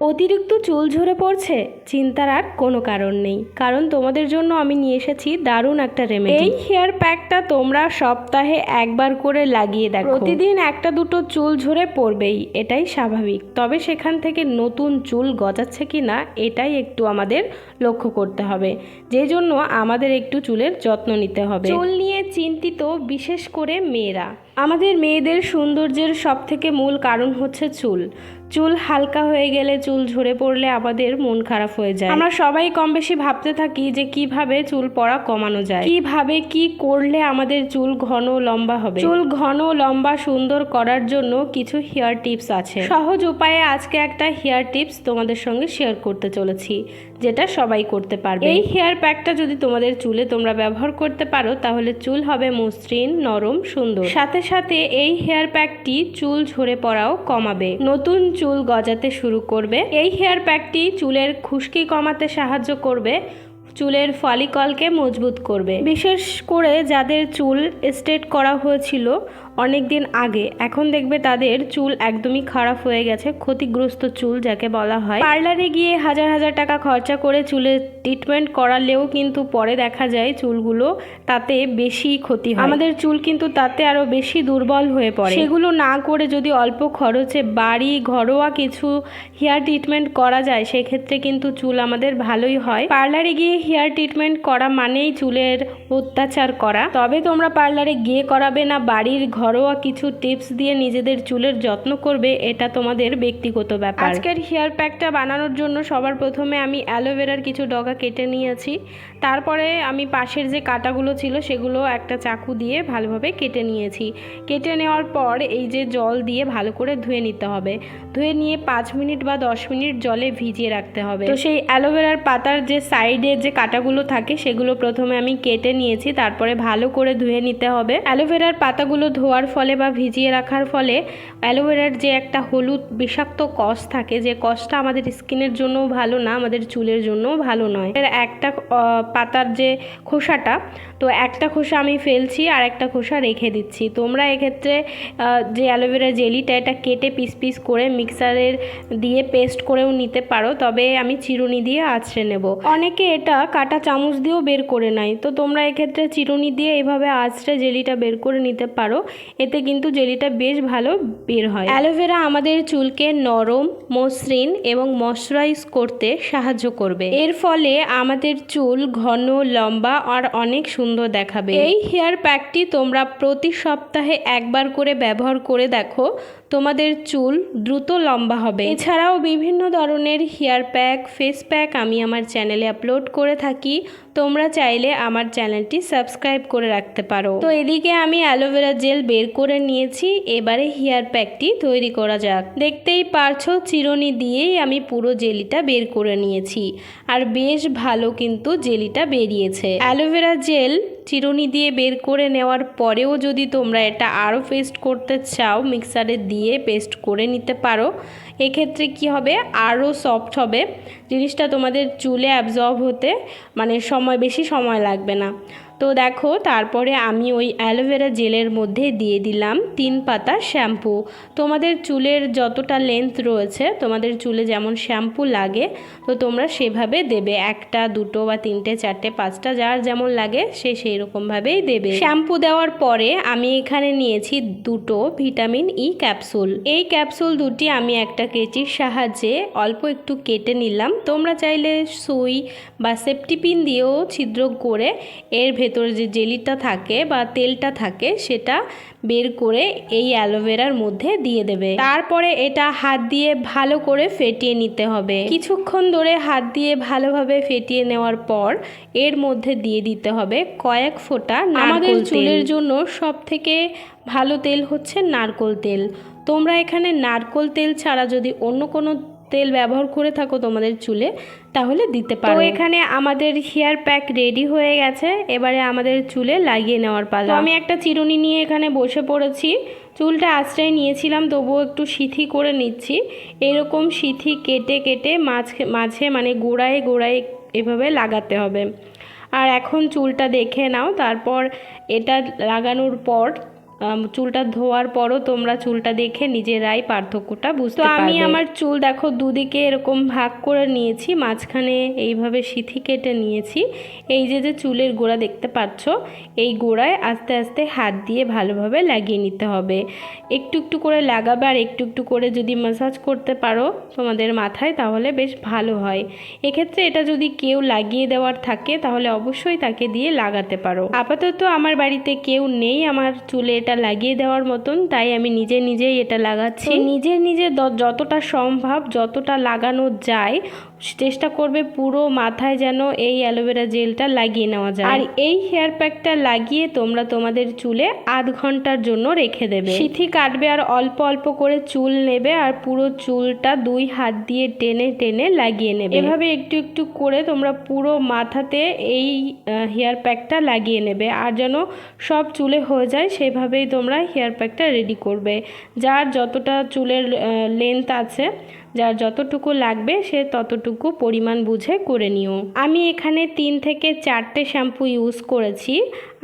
অতিরিক্ত চুল ঝরে পড়ছে, চিন্তার আর কোনো কারণ নেই। কারণ তোমাদের জন্য আমি নিয়ে এসেছি দারুণ একটা রেমেডি এই হেয়ার প্যাকটা তোমরা সপ্তাহে একবার করে লাগিয়ে দেখো। প্রতিদিন একটা দুটো চুল ঝরে পড়বেই, এটাই স্বাভাবিক। তবে সেখান থেকে নতুন চুল গজাচ্ছে কি না এটাই একটু আমাদের লক্ষ্য করতে হবে। যে জন্য আমাদের একটু চুলের যত্ন নিতে হবে। চুল নিয়ে চিন্তিত বিশেষ করে মেয়েরা। আমাদের মেয়েদের সৌন্দর্যের সব থেকে মূল কারণ হচ্ছে চুল। চুল হালকা হয়ে গেলে চুল ঝরে পড়লে আমাদের মন খারাপ হয়ে যায়। আমরা সবাই কম বেশি ভাবতে থাকি যে কীভাবে চুল পড়া কমানো যায়। কীভাবে কি করলে আমাদের চুল ঘন লম্বা হবে। চুল ঘন লম্বা সুন্দর করার জন্য কিছু হেয়ার টিপস আছে। সহজ উপায়ে আজকে একটা হেয়ার টিপস তোমাদের সঙ্গে শেয়ার করতে চলেছি, যেটা সবাই করতে পারবে। এই হেয়ার প্যাকটা যদি তোমাদের চুলে তোমরা ব্যবহার করতে পারো, তাহলে চুল হবে মসৃণ, নরম, সুন্দর। সাথে সাথে এই হেয়ার প্যাকটি চুল ঝরে পড়াও কমাবে। নতুন চুল গজাতে শুরু করবে। এই হেয়ার প্যাকটি চুলের খুশকি কমাতে সাহায্য করবে। চুলের ফলিকলকে মজবুত করবে। বিশেষ করে যাদের চুল স্ট্রেট করা হয়েছিল অনেক দিন আগে, এখন দেখবে তাদের চুল একদমই খারাপ হয়ে গেছে, ক্ষতিগ্রস্ত চুল যাকে বলা হয়। পার্লারে গিয়ে হাজার হাজার টাকা খরচা করে চুলের ট্রিটমেন্ট করালেও কিন্তু পরে দেখা যায় চুলগুলো তাতে বেশি ক্ষতি হয়। আমাদের চুল কিন্তু তাতে আরও বেশি দুর্বল হয়ে পড়ে। সেগুলো না করে যদি অল্প খরচে বাড়ি ঘরোয়া কিছু হেয়ার ট্রিটমেন্ট করা যায়, সেক্ষেত্রে কিন্তু চুল আমাদের ভালোই হয়। পার্লারে গিয়ে হেয়ার ট্রিটমেন্ট করা মানেই চুলের অত্যাচার করা। তবে তোমরা পার্লারে গিয়ে করাবে না, বাড়ির ঘরোয়া কিছু টিপস দিয়ে নিজেদের চুলের যত্ন করবে এটা তোমাদের ব্যক্তিগত ব্যাপার। আজকের হেয়ার প্যাকটা বানানোর জন্য সবার প্রথমে আমি অ্যালোভেরার কিছু ডগা কেটে নিয়েছি। তারপরে আমি পাশের যে কাটাগুলো ছিল সেগুলো একটা চাকু দিয়ে ভালোভাবে কেটে নিয়েছি। কেটে নেওয়ার পর এই যে জল দিয়ে ভালো করে ধুয়ে নিতে হবে। ধুয়ে নিয়ে পাঁচ মিনিট বা দশ মিনিট জলে ভিজিয়ে রাখতে হবে। তো সেই অ্যালোভেরার পাতার যে সাইডে যে কাটাগুলো থাকে সেগুলো প্রথমে আমি কেটে নিয়েছি তারপরে ভালো করে ধুয়ে নিতে হবে। অ্যালোভেরার পাতাগুলো ধোয়ার ফলে বা ভিজিয়ে রাখার ফলে অ্যালোভেরার যে একটা হলুদ বিষাক্ত কষ থাকে, যে কষটা আমাদের স্কিনের জন্যও ভালো না, আমাদের চুলের জন্যও ভালো নয়। এর একটা পাতার যে খোসাটা, তো একটা খোসা আমি ফেলছি আর একটা খোসা রেখে দিচ্ছি। তোমরা এক্ষেত্রে যে অ্যালোভেরা জেলিটা, এটা কেটে পিস পিস করে মিক্সারের দিয়ে পেস্ট করেও নিতে পারো, তবে আমি চিরুনি দিয়ে আছড়ে নেব। অনেকে এটা কাটা চামচ দিয়েও বের করে নেয়, তো তোমরা এক্ষেত্রে চিরুনি দিয়ে এভাবে আছড়ে জেলিটা বের করে নিতে পারো। এতে কিন্তু জেলিটা বেশ ভালো বের হয়। অ্যালোভেরা আমাদের চুলকে নরম, মসৃণ এবং ময়শ্চারাইজ করতে সাহায্য করবে। এর ফলে আমাদের চুল ঘন, লম্বা আর অনেক সুন্দর দেখাবে। এই হেয়ার প্যাকটি তোমরা প্রতি সপ্তাহে একবার করে ব্যবহার করে দেখো। তোমাদের চুল দ্রুত লম্বা হবে। এছাড়াও বিভিন্ন ধরনের হেয়ার প্যাক ফেস প্যাক আমি আমার চ্যানেলে আপলোড করে থাকি। তোমরা চাইলে আমার চ্যানেলটি সাবস্ক্রাইব করে রাখতে পারো। তো এদিকে আমি অ্যালোভেরা জেল বের করে নিয়েছি। এবারে হেয়ার প্যাকটি তৈরি করা যাক। দেখতেই পারছ, চিরুনি দিয়েই আমি পুরো জেলিটা বের করে নিয়েছি। আর বেশ ভালো কিন্তু জেলিটা বেরিয়েছে। অ্যালোভেরা জেল চিরুনি দিয়ে বের করে নেওয়ার পরেও যদি তোমরা এটা আরও পেস্ট করতে চাও, মিক্সারে দিয়ে পেস্ট করে নিতে পারো। এক্ষেত্রে কি হবে? আরও সফট হবে। জিনিসটা তোমাদের চুলে অ্যাবজর্ব হতে মানে সময়, বেশি সময় লাগবে না। তো দেখো, তারপরে আমি ওই অ্যালোভেরা জেলের মধ্যে দিয়ে দিলাম তিন পাতা শ্যাম্পু তোমাদের চুলের যতটা লেন্থ রয়েছে, তোমাদের চুলে যেমন শ্যাম্পু লাগে, তো তোমরা সেভাবে দেবে। একটা, দুটো বা তিনটে, চারটে, পাঁচটা, যার যেমন লাগে, সে সেই রকমভাবেই দেবে। শ্যাম্পু দেওয়ার পরে আমি এখানে নিয়েছি দুটো ভিটামিন ই ক্যাপসুল এই ক্যাপসুল দুটি আমি একটা কেচির সাহায্যে অল্প একটু কেটে নিলাম। তোমরা চাইলে সুই বা সেফটিপিন দিয়েও ছিদ্র করে এর ভেতরে যে জেলিটা থাকে বা তেলটা থাকে সেটা বের করে এই অ্যালোভেরার মধ্যে দিয়ে দেবে। তারপরে এটা হাত দিয়ে ভালো করে ফেটিয়ে নিতে হবে। কিছুক্ষণ ধরে হাত দিয়ে ভালোভাবে ফেটিয়ে নেওয়ার পর এর মধ্যে দিয়ে দিতে হবে কয়েক ফোঁটা আমাদের চুলের জন্য সব থেকে ভালো তেল হচ্ছে নারকোল তেল। তোমরা এখানে নারকোল তেল ছাড়া যদি অন্য কোনো তেল ব্যবহার করে থাকো তোমাদের চুলে তাহলে দিতে পারো। এখানে আমাদের হেয়ার প্যাক রেডি হয়ে গেছে এবারে আমাদের চুলে লাগিয়ে নেওয়ার পালা। আমি একটা চিরুনি নিয়ে এখানে বসে পড়েছি চুলটা আশ্রয় নিয়েছিলাম তবুও একটু সিথি করে নিচ্ছি। এরকম সিথি কেটে কেটে মাঝ মাঝে মানে গোড়ায় গোড়ায় এভাবে লাগাতে হবে। আর এখন চুলটা দেখে নাও তারপর এটা লাগানোর পর চুলটা ধোয়ার পরও তোমরা চুলটা দেখে নিজেরাই পার্থক্যটা বুঝতে পারবে আমি আমার চুল দেখো দুদিকে এরকম ভাগ করে নিয়েছি মাঝখানে এইভাবে সিথি কেটে নিয়েছি। এই যে যে চুলের গোড়া দেখতে পাচ্ছ এই গোড়ায় আস্তে আস্তে হাত দিয়ে ভালোভাবে লাগিয়ে নিতে হবে। একটু একটু করে লাগাবে আর একটু একটু করে যদি ম্যাসাজ করতে পারো তোমাদের মাথায় তাহলে বেশ ভালো হয়। এক্ষেত্রে এটা যদি কেউ লাগিয়ে দেওয়ার থাকে তাহলে অবশ্যই তাকে দিয়ে লাগাতে পারো। আপাতত আমার বাড়িতে কেউ নেই আমার চুলে এটা লাগিয়ে দেওয়ার মতন তাই আমি নিজে নিজেই এটা লাগাচ্ছি। নিজে নিজে যতটা সম্ভব যতটা লাগানো যায় চেষ্টা করবে পুরো মাথায় যেন এই অ্যালোভেরা জেলটা লাগিয়ে নেওয়া যায়। আর এই হেয়ার প্যাকটা লাগিয়ে তোমরা তোমাদের চুলে আধ ঘণ্টার জন্য রেখে দেবে। সিথি কাটবে আর অল্প অল্প করে চুল নেবে আর পুরো চুলটা দুই হাত দিয়ে টেনে টেনে লাগিয়ে নেবে। এভাবে একটু একটু করে তোমরা পুরো মাথাতে এই হেয়ার প্যাকটা লাগিয়ে নেবে। আর যেন সব চুলে হয়ে যায় সেভাবেই তোমরা হেয়ার প্যাকটা রেডি করবে। যার যতটা চুলের লেন্থ আছে যার যতটুকু লাগবে সে ততটুকু পরিমাণ বুঝে করে নিও। আমি এখানে তিন থেকে চারটে শ্যাম্পু ইউজ করেছি।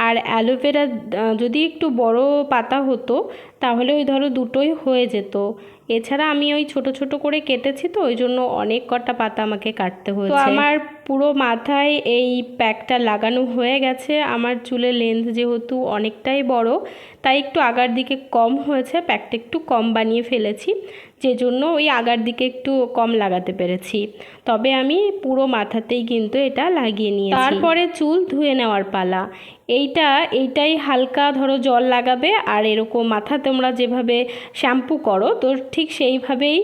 আর অ্যালোভেরা যদি একটু বড় পাতা হতো, তাহলে ওই ধরো দুটোই হয়ে যেত। এছাড়া আমি ওই ছোট ছোট করে কেটেছি তো, ওই জন্য অনেক কটা পাতা আমাকে কাটতে হয়েছে। আমার পুরো মাথায় এই প্যাকটা লাগানো হয়ে গেছে। আমার চুলের লেন্থ যেহেতু অনেকটাই বড়, তাই একটু আগার দিকে কম হয়েছে। প্যাকটা একটু কম বানিয়ে ফেলেছি। যে জন্য ওই আগার দিকে একটু কম লাগাতে পেরেছি। তবে আমি পুরো মাথাতেই কিন্তু এটা লাগিয়ে নিয়েছি। তারপরে চুল ধুয়ে নেওয়ার পালা। এইটা, এইটাই হালকা ধরো জল লাগাবে আর এরকম মাথা তোমরা যেভাবে শ্যাম্পু করো, তো ঠিক সেইভাবেই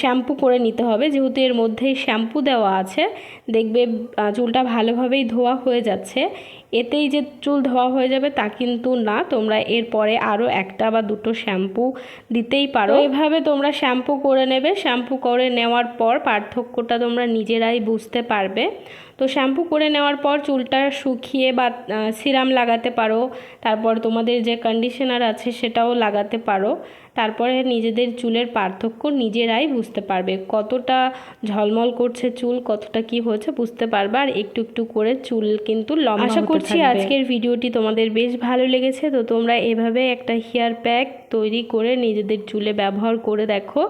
শ্যাম্পু করে নিতে হবে। যেহেতু এর মধ্যেই শ্যাম্পু দেওয়া আছে, দেখবে চুলটা ভালোভাবেই ধোয়া হয়ে যাচ্ছে। এতেই যে চুল ধোয়া হয়ে যাবে তা কিন্তু না। তোমরা এরপরে আরও একটা বা দুটো শ্যাম্পু দিতেই পারো। এভাবে তোমরা শ্যাম্পু করে নেবে। শ্যাম্পু করে নেওয়ার পর পার্থক্যটা তোমরা নিজেরাই বুঝতে পারবে। তো শ্যাম্পু করে নেওয়ার পর চুলটা শুকিয়ে বা সিরাম লাগাতে পারো। তারপর তোমাদের যে কন্ডিশনার আছে সেটাও লাগাতে পারো। তারপরে নিজেদের চুলের পার্থক্য নিজেরাই বুঝতে পারবে। কতটা ঝলমল করছে চুল কতটা কি হয়েছে বুঝতে পারবে। আর একটু একটু করে চুল কিন্তু লম্বা আশা করছি আজকের ভিডিওটি তোমাদের বেশ ভালো লেগেছে। তো তোমরা এভাবে একটা হেয়ার প্যাক তৈরি করে নিজেদের চুলে ব্যবহার করে দেখো।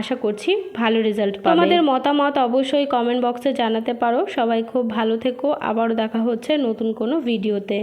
আশা করছি ভালো রেজাল্ট পাবে। তোমাদের মতামত অবশ্যই কমেন্ট বক্সে জানাতে পারো। সবাই খুব ভালো থেকো। আবারও দেখা হচ্ছে নতুন কোনো ভিডিওতে